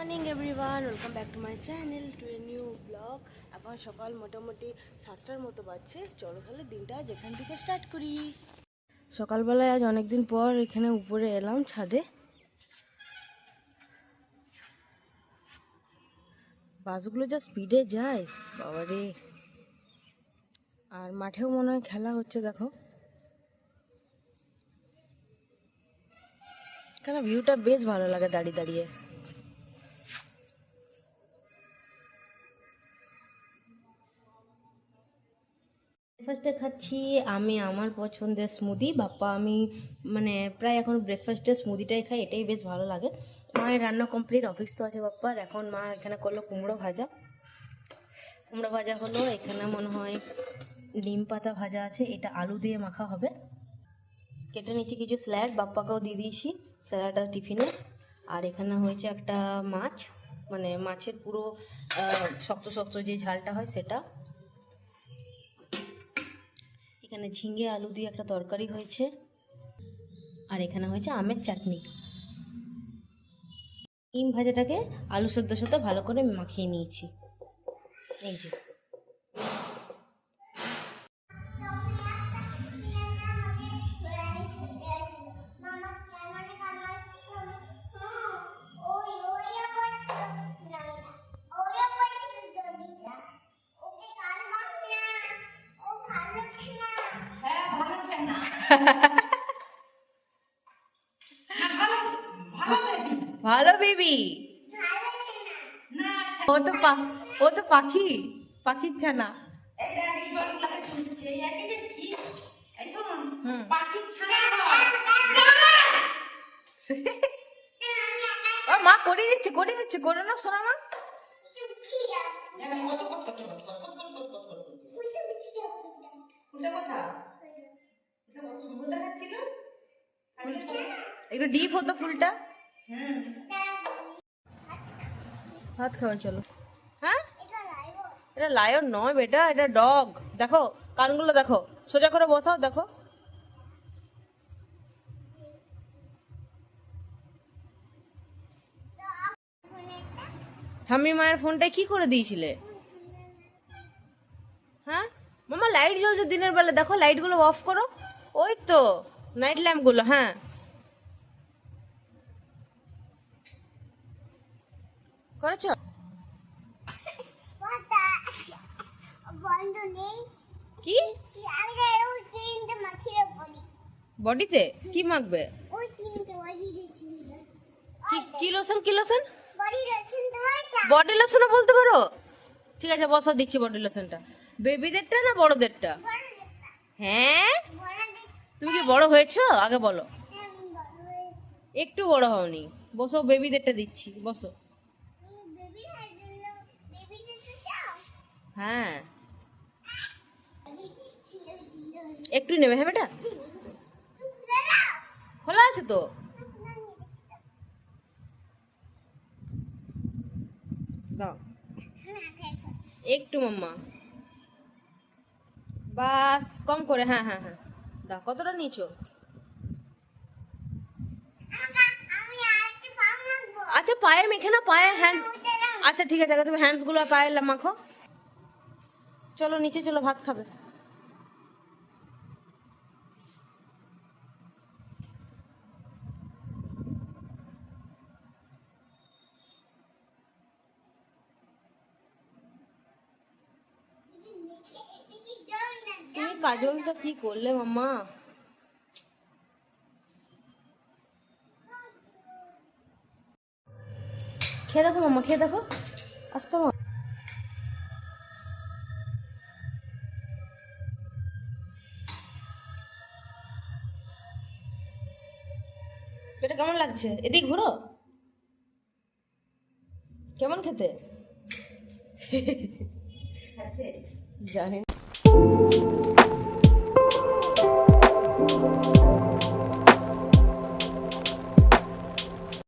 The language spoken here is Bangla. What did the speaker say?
Morning everyone welcome back to my channel to a new blog এখন সকাল মোটামুটি সাতটার মতো বাজছে। চলো তাহলে দিনটা যেখান থেকে স্টার্ট করি। সকালবেলায় আজ অনেক দিন পর এখানে উপরে এলাম ছাদে। বাসগুলো যা স্পিডে যায়, বাবারে। আর মাঠেও মনে হয় খেলা হচ্ছে, দেখো। কেন ভিউটা বেশ ভালো লাগে দাঁড়িয়ে দাঁড়িয়ে। ব্রেকফাস্টে খাচ্ছি, আমি আমার পছন্দের স্মুদি বাপ্পা আমি মানে প্রায় এখন ব্রেকফাস্টে স্মুদিটাই খাই, এটাই বেশ ভালো লাগে। মায়ের রান্না কমপ্লিট অফিস তো আছে বাপ্পার এখন মা এখানে করল কুমড়ো ভাজা। কুমড়ো ভাজা হলো, এখানে মনে হয় ডিম পাতা ভাজা আছে, এটা আলু দিয়ে মাখা হবে। কেটে নিচ্ছি কিছু স্যালাড বাপ্পাকেও দিয়ে দিয়েছি স্যালাডটা টিফিনে। আর এখানে হয়েছে একটা মাছ মানে মাছের পুরো শক্ত শক্ত যে ঝালটা হয় সেটা। এখানে ঝিঙে, আলু দিয়ে একটা তরকারি হয়েছে। আর এখানে হয়েছে আমের চাটনি। ডিম ভাজাটাকে আলু সদ্য সাথে ভালো করে মাখিয়ে নিয়েছি। এই যে। ভালো বেবি। ও তো ও তো পাখি, পাখির ছানা। মা, করে দিচ্ছে করে দিচ্ছে, করে না শোনা মা। একটু ডিপ হতো ফুলটা? ভাত খাওয়া চলো। হ্যাঁ? এটা লায়ন নয় বেটা এটা ডগ দেখো কানগুলো দেখো। সোজা করে বসাও দেখো। ঠাম্মি মায়ের ফোনটা কি করে দিয়েছিলে? হ্যাঁ? মামা লাইট জ্বলছে দিনের বেলা। দেখো লাইটগুলো অফ করো। ওই তো নাইট ল্যাম্পগুলো হ্যাঁ। করেছ? কি? বডিতে? কি মাখবে? কি লোশন কি লোশন বডি লোশনও বলতে পারো? ঠিক আছে বসো দিচ্ছি বডি লোশনটা বেবিদেরটা না বড়দেরটা হ্যাঁ? তুমি কি বড় হয়েছো? আগে বলো। একটু বড় হওনি। বসো বেবিদেরটা দিচ্ছি। বসো। হ্যাঁ। একটু নেবে হ্যাঁ বেটা? খোলা আছে তো? দাও। একটু মাম্মা। বাস, কম করে হ্যাঁ হ্যাঁ হ্যাঁ। দাও কতটা নিয়েছো? আচ্ছা পায়ে মেখে না পায়ে হ্যান্ডস আচ্ছা ঠিক আছে তুমি হ্যান্ডসগুলো পায়ে মাখো। চলো নিচে চলো ভাত খাবে তুমি কাজলটা কি করলে মাম্মা? খেয়ে দেখো মাম্মা খেয়ে দেখো। আসতে এটা কেমন লাগছে? এদিক ঘুরো। কেমন খেতে? জানি।